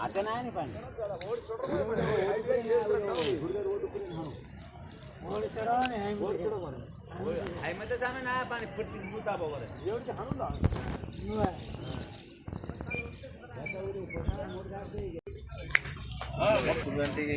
ಆತನಾಯನಿ ಪಂಡ ಹೈಮತ ಸಾಮೆ ನಾ ಪಾನಿ ಪುಟ್ಟಿ ಮೂತಾ ಬವರ ಯೋಡಿ ಹನುಲ ಆ ವಕ್ತು ಗಂಟೆಗೆ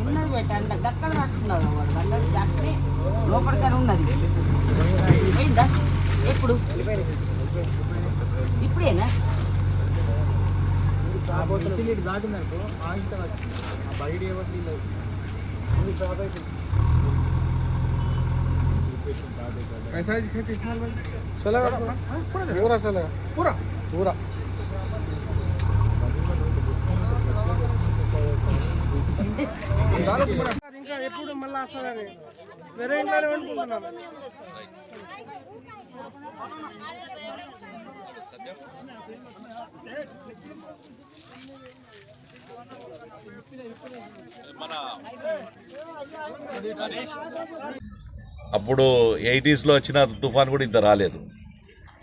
ఉన్నది పెట్టండి దక్కన పట్టుకున్నారు అందరూ దక్కని లోపలికని ఉన్నది పోయిందా ఎప్పుడు ఇప్పుడేనా దాటిందనుకో బయట ఎవరికి లేదు कैसा है खेती इस्माइल भाई चलेगा पूरा चलेगा पूरा पूरा ఇంకా ఎప్పుడు మళ్ళీ వస్తుందని వేరే ఇంట్లోనే వండుకుంటున్నాను అప్పుడు ఎయిటీస్లో వచ్చిన తుఫాన్ కూడా ఇంత రాలేదు.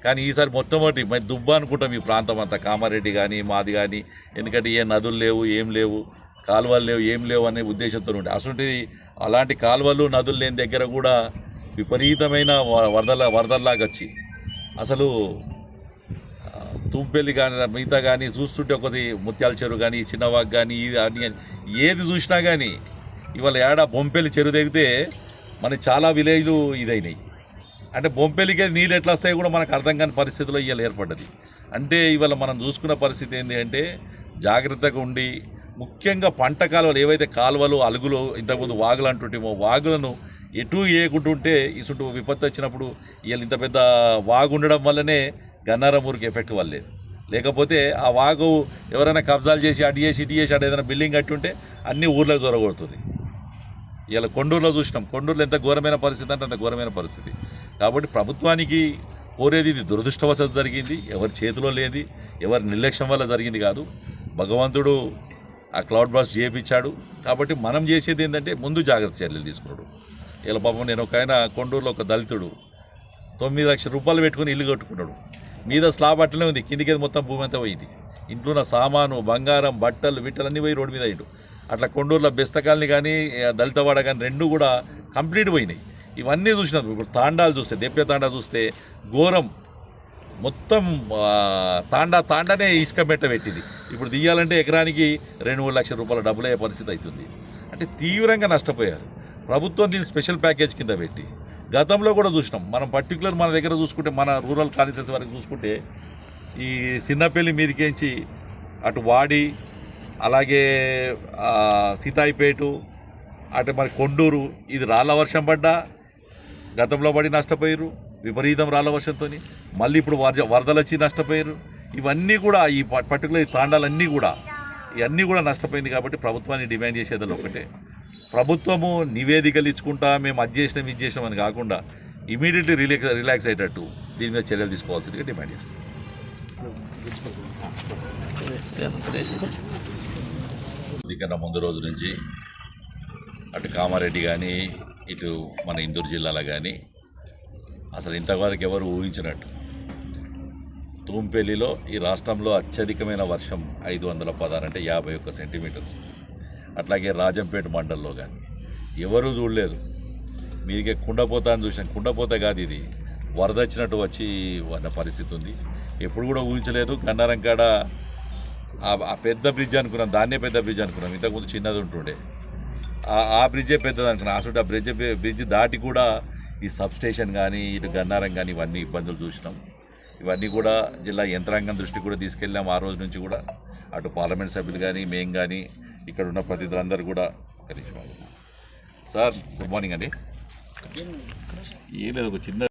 కానీ ఈసారి మొట్టమొదటి మరి దుబ్బ అనుకుంటాం ఈ ప్రాంతం అంతా కామారెడ్డి కానీ మాది కానీ ఎందుకంటే ఏ నదులు లేవు ఏం లేవు కాలువలు లేవు ఏం లేవు అనే ఉద్దేశంతో ఉండే. అసలు అలాంటి కాలువలు నదులు లేని దగ్గర కూడా విపరీతమైన వరదల వరదల్లాగా వచ్చి అసలు తుంపెల్లి కానీ మిగతా కానీ చూస్తుంటే ఒకటి ముత్యాల చెరువు కానీ చిన్నవాగ్ కానీ ఇది అని ఏది చూసినా కానీ ఇవాళ ఏడా బొంపెల్లి చెరువు దిగితే మన చాలా విలేజ్లు ఇదైనాయి. అంటే బొంపెలికే నీళ్ళు ఎట్లా వస్తాయో కూడా మనకు అర్థం కాని పరిస్థితిలో ఇవాళ ఏర్పడ్డది. అంటే ఇవాళ మనం చూసుకున్న పరిస్థితి ఏంటి అంటే జాగ్రత్తగా ఉండి ముఖ్యంగా పంట కాలువలు ఏవైతే కాలువలు అలుగులు ఇంతకుముందు వాగులు అంటుంటేమో వాగులను ఎటు వేయకుంటుంటే ఇసుంటు విపత్తు వచ్చినప్పుడు వీళ్ళు ఇంత పెద్ద వాగు ఉండడం వల్లనే గన్నారమూరికి ఎఫెక్ట్ వల్లేదు. లేకపోతే ఆ వాగు ఎవరైనా కబ్జాలు చేసి అటు చేసి ఇటు చేసి అటు ఏదైనా బిల్డింగ్ కట్టి ఉంటే అన్ని ఊర్లకు దొరకొడుతుంది ఇలా కొండూరులో చూసినాం. కొండూరులో ఎంత ఘోరమైన పరిస్థితి అంటే అంత ఘోరమైన పరిస్థితి. కాబట్టి ప్రభుత్వానికి కోరేది ఇది దురదృష్టవశాత్తు జరిగింది. ఎవరి చేతిలో లేది ఎవరి నిర్లక్ష్యం వల్ల జరిగింది కాదు. భగవంతుడు ఆ క్లౌడ్ బాస్ చేయించాడు. కాబట్టి మనం చేసేది ఏంటంటే ముందు జాగ్రత్త చర్యలు తీసుకున్నాడు. ఇలా పాపం నేను ఒక ఆయన కొండూరులో ఒక దళితుడు. తొమ్మిది లక్షల రూపాయలు పెట్టుకుని ఇల్లు కట్టుకున్నాడు. మీద స్లాబ్ అట్లనే ఉంది. కిందికి మొత్తం భూమి అంతా పోయింది. ఇంట్లో ఉన్న సామాను బంగారం బట్టలు విట్టలు అన్నీ పోయి రోడ్డు మీద అయ్యాడు. అట్లా కొండూరులో బెస్తకాలని కానీ దళితవాడ కానీ రెండు కూడా కంప్లీట్ పోయినాయి. ఇవన్నీ చూసినారు ఇప్పుడు తాండాలు చూస్తే దెప్పే తాండా చూస్తే ఘోరం. మొత్తం తాండా తాండానే ఇసుక మెట్ట పెట్టింది. ఇప్పుడు తీయాలంటే ఎకరానికి రెండు మూడు లక్షల రూపాయల డబ్బులు అయ్యే పరిస్థితి అవుతుంది. అంటే తీవ్రంగా నష్టపోయారు. ప్రభుత్వం దీన్ని స్పెషల్ ప్యాకేజ్ కింద పెట్టి. గతంలో కూడా చూసినాం. మనం పర్టికులర్ మన దగ్గర చూసుకుంటే మన రూరల్ కాన్స్టిట్యూన్సీ వరకు చూసుకుంటే ఈ చిన్నపల్లి మీదకేంచి అటు వాడి అలాగే సీతాయిపేటు అటు మరి కొండూరు ఇది రాళ్ళ వర్షం పడ్డా గతంలో పడి నష్టపోయారు విపరీతం రాళ్ళ వర్షంతో మళ్ళీ ఇప్పుడు వరద వరదలు వచ్చి నష్టపోయారు ఇవన్నీ కూడా ఈ ప- పర్టికులర్ ఈ తాండాలన్నీ కూడా ఇవన్నీ కూడా నష్టపోయింది కాబట్టి ప్రభుత్వాన్ని డిమాండ్ చేసేది ఒకటే. ప్రభుత్వము నివేదికలు ఇచ్చుకుంటా మేము అది చేసినాం ఇది చేసినాం అని కాకుండా ఇమీడియట్లీ రిలాక్స్ రిలాక్స్ అయ్యేటట్టు దీని మీద చర్యలు తీసుకోవాల్సిందిగా డిమాండ్ చేస్తాం దీనికన్నా ముందు రోజు నుంచి. అటు కామారెడ్డి కానీ ఇటు మన ఇందూరు జిల్లాలో కానీ అసలు ఇంతవరకు ఎవరు ఊహించినట్టు. తూంపెల్లిలో ఈ రాష్ట్రంలో అత్యధికమైన వర్షం ఐదు వందల పదహారు అంటే యాభై ఒక్క సెంటీమీటర్స్. అట్లాగే రాజంపేట మండల్లో కానీ ఎవరూ చూడలేదు. మీరికే కుండపోత అని చూసాం కుండపోత కాదు ఇది. వరద వచ్చినట్టు వచ్చి ఉన్న పరిస్థితి ఉంది. ఎప్పుడు కూడా ఊహించలేదు. గన్నారం కాడ ఆ పెద్ద బ్రిడ్జ్ అనుకున్నాం దాన్నే పెద్ద బ్రిడ్జ్ అనుకున్నాం. ఇంతకుముందు చిన్నది ఉంటుండే. ఆ- బ్రిడ్జే పెద్దది అనుకున్నాం. అసలు ఆ బ్రిడ్జ్ బ్రిడ్జ్ దాటి కూడా ఈ సబ్ స్టేషన్ కానీ ఇటు గన్నారం కానీ ఇవన్నీ ఇబ్బందులు చూసినాం. ఇవన్నీ కూడా జిల్లా యంత్రాంగం దృష్టికి కూడా తీసుకెళ్ళాం ఆ రోజు నుంచి కూడా. అటు పార్లమెంట్ సభ్యులు కానీ మేం కానీ ఇక్కడ ఉన్న ప్రతినిధులందరూ కూడా కలిసి సార్ గుడ్ మార్నింగ్ అండి. ఏం లేదు ఒక చిన్న